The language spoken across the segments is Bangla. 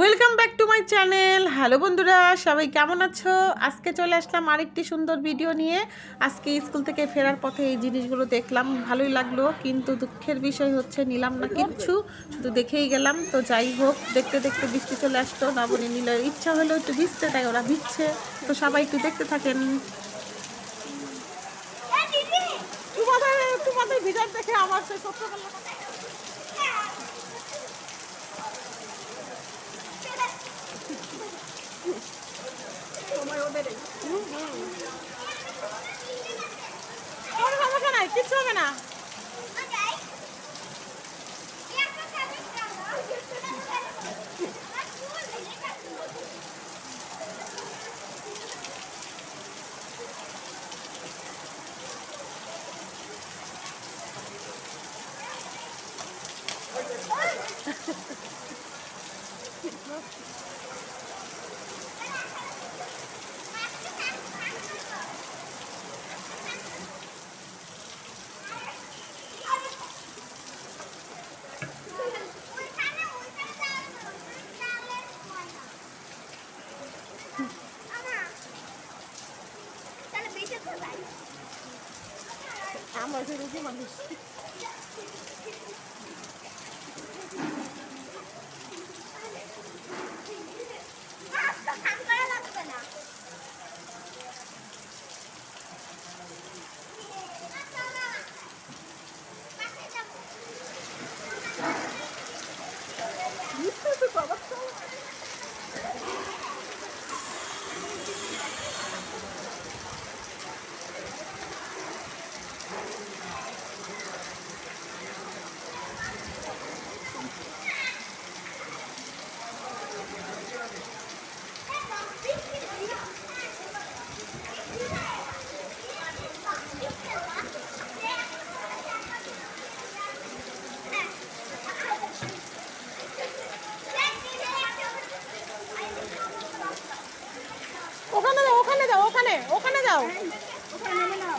Welcome back to my channel hello বন্ধুরা সবাই কেমন আছো? আজকে চলে আসলাম আরেকটি সুন্দর ভিডিও নিয়ে। আজকে স্কুল থেকে ফেরার পথে এই জিনিসগুলো দেখলাম ভালোই লাগল কিন্তু দুঃখের বিষয় হচ্ছে নিলাম না কিচ্ছু শুধু দেখেই গেলাম। তো যাই হোক দেখতে দেখতে বৃষ্টি চলে আসতো নবনী নিল ইচ্ছা হলো একটু ভিজতে তাই ওরা ভিজছে। তো সবাই একটু দেখতে থাকেন। তোমাদের তোমাদের ভিজার দেখে আমার সেই ছোট্টবেলা কিচ্ছু হবে না আমরা সেই রুগী মানুষ। যাও ওখানে যাও। ওখানে ওখানে যাও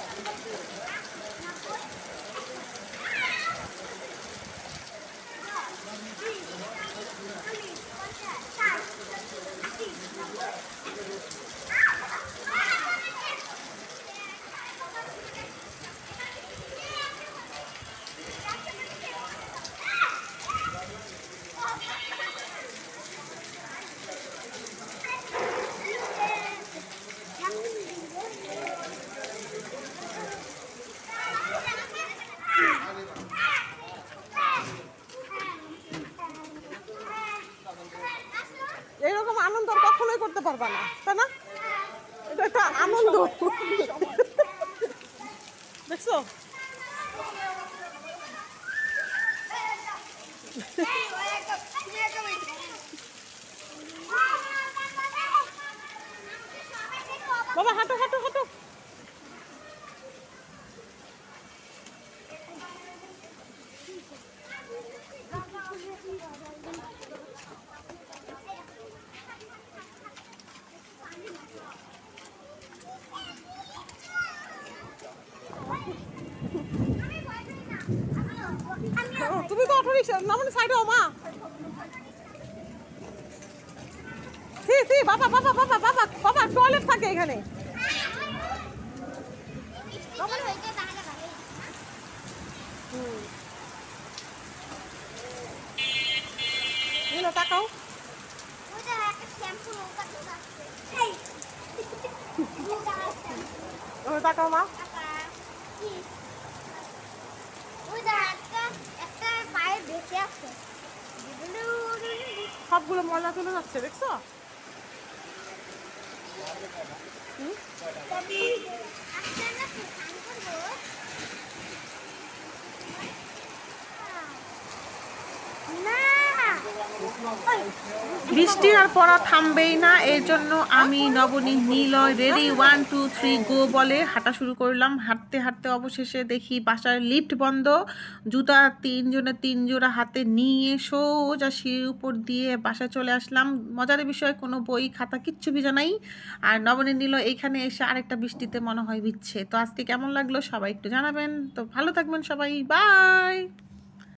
এইরকম আনন্দ আর কখনোই করতে পারবা না তাই না? এটা একটা আনন্দ। দেখছ? বাবা হাঁটো হাঁটো হাঁটো ও, মানে সাইডে মা সি সি বাবা বাবা বাবা বাবা বাবা টয়লেট থাকে এখানে। তাকাও। তাকাও মা। সবগুলো ময়লা চলে যাচ্ছে দেখছ হুম? বৃষ্টি আর পড়া থামবেই না, এর জন্য আমি Nabani Niloy ready one two three go বলে হাঁটা শুরু করলাম। হাঁটতে হাঁটতে অবশেষে দেখি বাসার লিফট বন্ধ। জুতা তিনজনে তিন জোড়া হাতে নিয়ে সোজা সিঁড়ির উপর দিয়ে বাসায় চলে আসলাম। মজার বিষয়ে, কোনো বই, খাতা, কিচ্ছু ভিজা নাই। আর নবনী নীল এইখানে এসে আরেকটা বৃষ্টিতে মনে হয় ভিজছে। তো আজকে কেমন লাগল সবাই একটু জানাবেন। তো ভালো থাকবেন সবাই। বাই